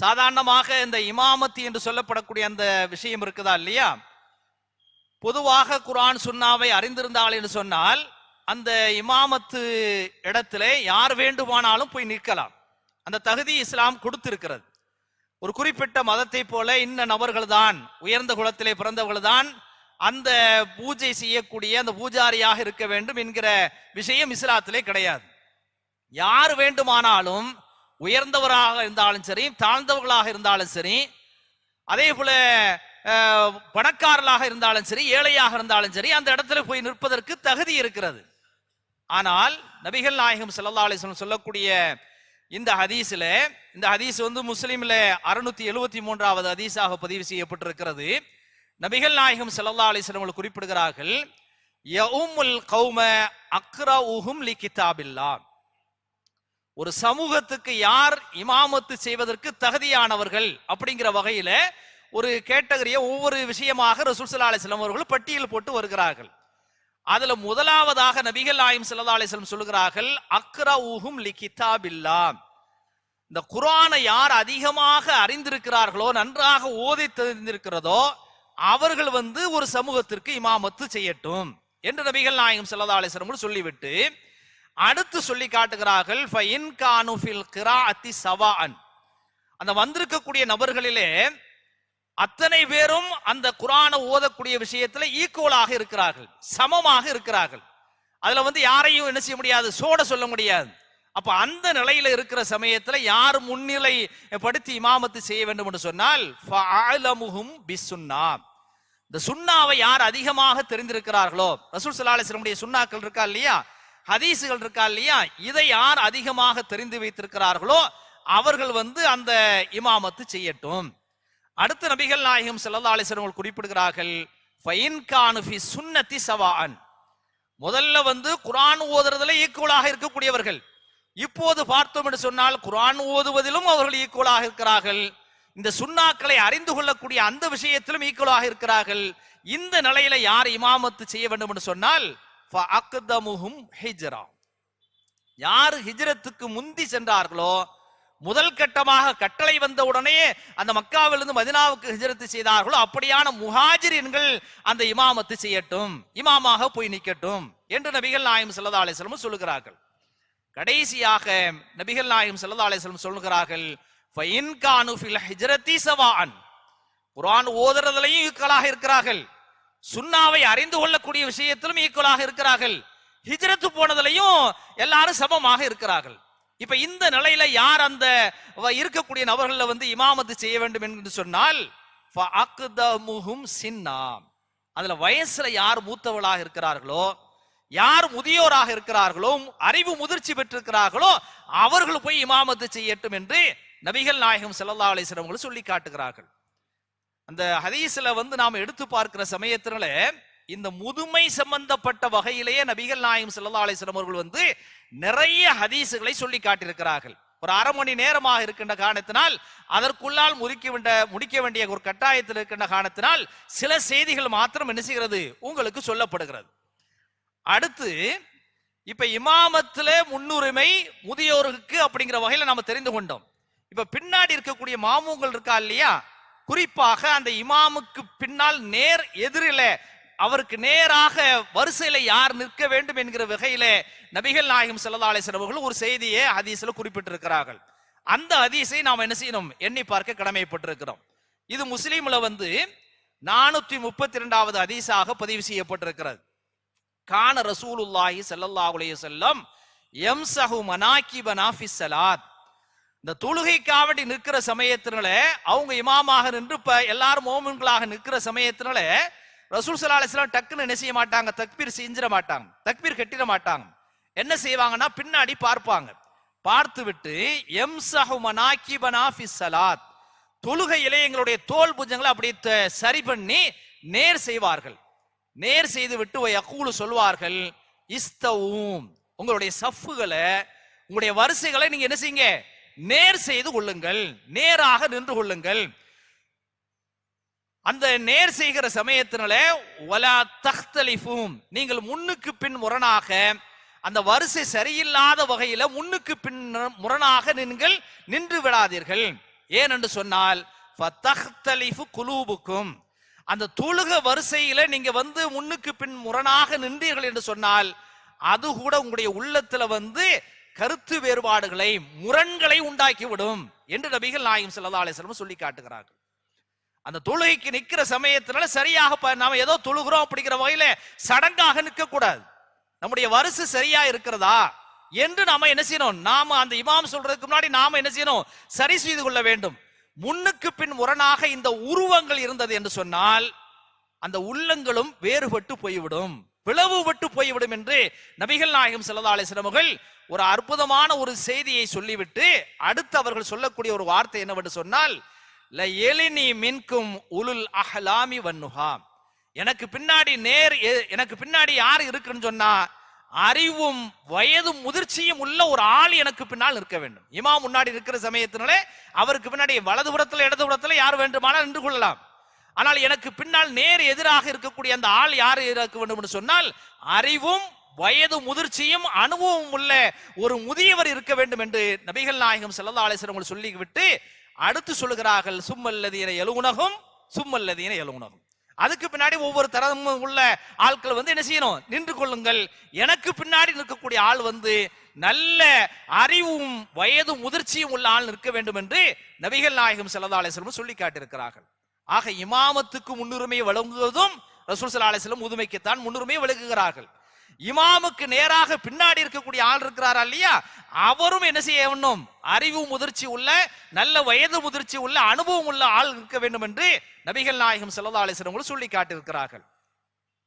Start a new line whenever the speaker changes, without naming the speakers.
சாதாரணமாக இந்த இமாமத்தி என்று சொல்லப்படக்கூடிய அந்த விஷயம் இருக்குதா இல்லையா? பொதுவாக குரான் சுன்னாவை அறிந்திருந்தாள் என்று சொன்னால் அந்த இமாமத்து இடத்திலே யார் வேண்டுமானாலும் போய் நிற்கலாம். அந்த தகுதி இஸ்லாம் கொடுத்திருக்கிறது. ஒரு குறிப்பிட்ட மதத்தை போல இன்ன நபர்கள் தான் உயர்ந்த குலத்திலே பிறந்தவர்கள் தான் அந்த பூஜை செய்யக்கூடிய அந்த பூஜாரியாக இருக்க வேண்டும் என்கிற விஷயம் இஸ்லாத்திலே கிடையாது. யார் வேண்டுமானாலும் உயர்ந்தவராக இருந்தாலும் சரி தாழ்ந்தவர்களாக இருந்தாலும் சரி அதே போல பணக்காரர்களாக இருந்தாலும் சரி ஏழையாக இருந்தாலும் சரி அந்த இடத்துல போய் நிற்பதற்கு தகுதி இருக்கிறது. ஆனால் நபிகள் நாயகம் ஸல்லல்லாஹு அலிஸ்லம் சொல்லக்கூடிய இந்த ஹதீஸ்ல இந்த ஹதீஸ் வந்து முஸ்லீமில் அறுநூத்தி எழுபத்தி மூன்றாவது ஹதீஸாக பதிவு செய்யப்பட்டிருக்கிறது. நபிகள் நாயகம் ஸல்லல்லாஹு அலிஸ்லம் குறிப்பிடுகிறார்கள் யவுமுல் கௌம அக்ரவுஹும் லி கிதாபில்லா ஒரு சமூகத்துக்கு யார் இமாமத்து செய்வதற்கு தகுதியானவர்கள் அப்படிங்கிற வகையில ஒரு கேட்டகரிய ஒவ்வொரு விஷயமாக ரசூல் ஸல்லல்லாஹு அலைஹி அவர்கள் பட்டியல் போட்டு வருகிறார்கள். அதுல முதலாவதாக நபிகள் நாயம் ஸல்லல்லாஹு அலைஹி வஸல்லம் சொல்கிறார்கள் அக்ரவுஹும் லி இந்த குரானை யார் அதிகமாக அறிந்திருக்கிறார்களோ நன்றாக ஓதி தெரிந்திருக்கிறதோ அவர்கள் வந்து ஒரு சமூகத்திற்கு இமாமத்து செய்யட்டும் என்று நபிகள் நாயகம் ஸல்லல்லாஹு அலைஹி சொல்லிவிட்டு அடுத்து சொல்லி காட்டுகிறார்கள் ஃபைன் கானு அந்த வந்திருக்கக்கூடிய நபர்களிலே அத்தனை பேரும் அந்த குரானை ஓதக்கூடிய விஷயத்துல ஈக்குவலாக இருக்கிறார்கள் சமமாக இருக்கிறார்கள். அதுல வந்து யாரையும் என்ன செய்ய முடியாது சோட சொல்ல முடியாது. அப்ப அந்த நிலையில இருக்கிற சமயத்துல யார் முன்னிலை படுத்தி இமாமத்து செய்ய வேண்டும் என்று சொன்னால் ஃபஅலமுஹும் இந்த சுண்ணாவை யார் அதிகமாக தெரிந்திருக்கிறார்களோ ரசூல் ஸல்லல்லாஹு சுண்ணாக்கள் இருக்கா இல்லையா? ஹதீஸுகள் இருக்கா இல்லையா? இதை யார் அதிகமாக தெரிந்து வைத்திருக்கிறார்களோ அவர்கள் வந்து அந்த இமாமத்து செய்யட்டும். அடுத்து நபிகள் நாயகம் ஸல்லல்லாஹு குறிப்பிடுகிறார்கள் ஃபைன் சுன்னத்தி முதல்ல வந்து குரான் ஓதுறதுல ஈக்குவலாக இருக்கக்கூடியவர்கள். இப்போது பார்த்தோம் என்று சொன்னால் குரான் ஓதுவதிலும் அவர்கள் ஈக்குவலாக இருக்கிறார்கள். இந்த சுண்ணாக்களை அறிந்து கொள்ளக்கூடிய அந்த விஷயத்திலும் ஈக்குவலாக இருக்கிறார்கள். இந்த நிலையில யார் இமாமத்து செய்ய வேண்டும் என்று சொன்னால் ஃபஅக்தமுஹும் ஹிஜ்ரா யார் ஹிஜ்ரத்துக்கு முந்தி சென்றார்களோ முதல் கட்டமாக கட்டளை வந்த உடனே அந்த மக்காவிலிருந்து மதினாவுக்கு ஹிஜரத்து செய்தார்களோ அப்படியான முஹாஜிரின்கள் அந்த இமாமத்து செய்யட்டும் இமாமாக போய் நிக்கட்டும் என்று நபிகள் நாயம் ஸல்லல்லாஹு அலிஸ்லமும் சொல்லுகிறார்கள். கடைசியாக நபிகள் நாயகம் ஸல்லல்லாஹு அலிஸ்லம் சொல்லுகிறார்கள் ஃபைன் கானு ஃபில் ஹிஜ்ரத்தி சவாஅன். குர்ஆன் ஓதுறதுலயும் இருக்கிறார்கள். சுண்ணாவை அறிந்து கொள்ளக்கூடிய விஷயத்திலும் ஈக்குவலாக இருக்கிறார்கள். ஹிஜ்ரத்து போனதுலயும் எல்லாரும் சமமாக இருக்கிறார்கள். இப்ப இந்த நிலையில யார் அந்த இருக்கக்கூடிய நபர்கள்ல வந்து இமாமத்து செய்ய வேண்டும் என்று சொன்னால் சின்னா. அதுல வயசுல யார் மூத்தவளாக இருக்கிறார்களோ யார் முதியோராக இருக்கிறார்களோ அறிவு முதிர்ச்சி பெற்றிருக்கிறார்களோ அவர்கள் போய் இமாமத்து செய்யட்டும் என்று நபிகள் நாயகம் செல்லல்லா அலிஸ்லம் சொல்லி காட்டுகிறார்கள். அந்த ஹதீஸ்ல வந்து நாம் எடுத்து பார்க்கிற சமயத்தினால இந்த முதுமை சம்பந்தப்பட்ட வகையிலேயே நபிகள் நாயம் செல்லா அலைஹி அவர்கள் வந்து நிறைய ஹதீஸுகளை சொல்லி காட்டியிருக்கிறார்கள். ஒரு அரை மணி நேரமாக இருக்கின்ற காரணத்தினால் அதற்குள்ளால் முறிக்க முடிக்க வேண்டிய ஒரு கட்டாயத்தில் இருக்கின்ற காரணத்தினால் சில செய்திகள் மாத்திரம் என்ன செய்கிறது? உங்களுக்கு சொல்லப்படுகிறது. அடுத்து இப்ப இமாமத்துல முன்னுரிமை முதியோருக்கு அப்படிங்கிற வகையில நம்ம தெரிந்து கொண்டோம். இப்ப பின்னாடி இருக்கக்கூடிய மாமூங்கள் இருக்கா இல்லையா? குறிப்பாக அந்த இமாமுக்கு பின்னால் நேர் எதிரில அவருக்கு நேராக வரிசையில யார் நிற்க வேண்டும் என்கிற வகையில நபிகள் நாயகம் ஸல்லல்லாஹு அலைஹி அவர்கள் ஒரு செய்தியை ஹதீஸ்ல குறிப்பிட்டிருக்கிறார்கள். அந்த ஹதீஸை நாம் என்ன செய்யணும்? எண்ணி பார்க்க கடமைப்பட்டிருக்கிறோம். இது முஸ்லீம்ல வந்து நானூத்தி முப்பத்தி இரண்டாவது ஹதீஸாக பதிவு செய்யப்பட்டிருக்கிறது. கான ரசூலுல்லாஹி ஸல்லல்லாஹு அலைஹி எம் சஹு மனாகிபனா ஃபி இந்த தொழுகைக்காவடி நிற்கிற சமயத்தினால அவங்க இமாமாக நின்று இப்ப எல்லாரும் மோமின்களாக நிற்கிற சமயத்தினால ரசூல் சலா அலிஸ்லாம் டக்குன்னு என்ன செய்ய மாட்டாங்க? தக்பீர் செஞ்சிட மாட்டாங்க. தக்பீர் கட்டிட மாட்டாங்க. என்ன செய்வாங்கன்னா பின்னாடி பார்ப்பாங்க. பார்த்து விட்டு எம் மனாகிபனா ஃபி தொழுகையிலே எங்களுடைய தோல் புஜங்களை அப்படி சரி பண்ணி நேர் செய்வார்கள். நேர் செய்து விட்டு யக்கூலு சொல்வார்கள் இஸ்தவும். உங்களுடைய சஃப்புகளை உங்களுடைய வரிசைகளை நீங்க என்ன செய்யுங்க? நேர் செய்து கொள்ளுங்கள் நேராக நின்று கொள்ளுங்கள். அந்த நேர் செய்கிற சமயத்தினால ஒலா தஹ்தலிஃபும். நீங்கள் முன்னுக்கு பின் முரணாக அந்த வரிசை சரியில்லாத வகையில முன்னுக்கு பின் முரணாக நீங்கள் நின்று விடாதீர்கள். ஏனென்று சொன்னால் ஃபதஹ்தலிஃபு குலூபுக்கும். அந்த தொழுக வரிசையில நீங்க வந்து முன்னுக்கு பின் முரணாக நின்றீர்கள் என்று சொன்னால் அது கூட உங்களுடைய உள்ளத்துல வந்து கருத்து வேறுபாடுகளை முரண்களை உண்டாக்கிவிடும் என்று நபிகள் நாயகம் ஸல்லல்லாஹு அலைஹி சொல்லி காட்டுகிறார்கள். அந்த தொழுகைக்கு நிற்கிற சமயத்தினால சரியாக ப- நாம ஏதோ தொழுகிறோம் அப்படிங்கிற வகையில சடங்காக நிற்க கூடாது நம்முடைய வரிசை சரியா இருக்கிறதா என்று நாம என்ன செய்யணும்? நாம அந்த இமாம் சொல்றதுக்கு முன்னாடி நாம என்ன செய்யணும்? சரி செய்து கொள்ள வேண்டும். முன்னுக்கு பின் முரணாக இந்த உருவங்கள் இருந்தது என்று சொன்னால் அந்த உள்ளங்களும் வேறுபட்டு போய்விடும். பிளவுபட்டு போய்விடும் என்று நபிகள் நாயகம் செல்லதாலே சிரமங்கள் ஒரு அற்புதமான ஒரு செய்தியை சொல்லிவிட்டு அடுத்து அவர்கள் சொல்லக்கூடிய ஒரு வார்த்தை என்னவென்று சொன்னால் ல எலினி மின்கும் உலுல் அஹலாமி வன்னுஹா. எனக்கு பின்னாடி நேர் எனக்கு பின்னாடி யார் இருக்குன்னு சொன்னா அறிவும் வயதும் முதிர்ச்சியும் உள்ள ஒரு ஆள் எனக்கு பின்னால் இருக்க வேண்டும். இமாம் முன்னாடி இருக்கிற சமயத்தினாலே அவருக்கு பின்னாடி வலதுபுறத்துல இடதுபுறத்துல யார் வேண்டுமானால் நின்று கொள்ளலாம். ஆனால் எனக்கு பின்னால் நேர் எதிராக இருக்கக்கூடிய அந்த ஆள் யார் இருக்க வேண்டும் என்று சொன்னால் அறிவும் வயது முதிர்ச்சியும் அனுபவம் உள்ள ஒரு முதியவர் இருக்க வேண்டும் என்று நபிகள் நாயகம் செல்லதா அலைஹி சொல்லிவிட்டு அடுத்து சொல்லுகிறார்கள் சும்மல்லதீன எழுகுணகும் சும்மல்லதீன எழுகுணகும் அதுக்கு பின்னாடி ஒவ்வொரு தரமும் உள்ள ஆட்கள் வந்து என்ன செய்யணும்? நின்று கொள்ளுங்கள். எனக்கு பின்னாடி நிற்கக்கூடிய ஆள் வந்து நல்ல அறிவும் வயதும் முதிர்ச்சியும் உள்ள ஆள் நிற்க வேண்டும் என்று நபிகள் நாயகம் ஸல்லல்லாஹு சொல்லி காட்டியிருக்கிறார்கள். ஆக இமாமத்துக்கு முன்னுரிமை வழங்குவதும் ரசூல் சல்லா அலிஸ்லம் முதுமைக்குத்தான் முன்னுரிமை வழங்குகிறார்கள். இமாமுக்கு நேராக பின்னாடி இருக்கக்கூடிய ஆள் இருக்கிறாரா இல்லையா? அவரும் என்ன செய்ய வேண்டும்? அறிவு முதிர்ச்சி உள்ள நல்ல வயது முதிர்ச்சி உள்ள அனுபவம் உள்ள ஆள் இருக்க வேண்டும் என்று நபிகள் நாயகம் ஸல்லல்லாஹு அலைஹி சொல்லி காட்டியிருக்கிறார்கள்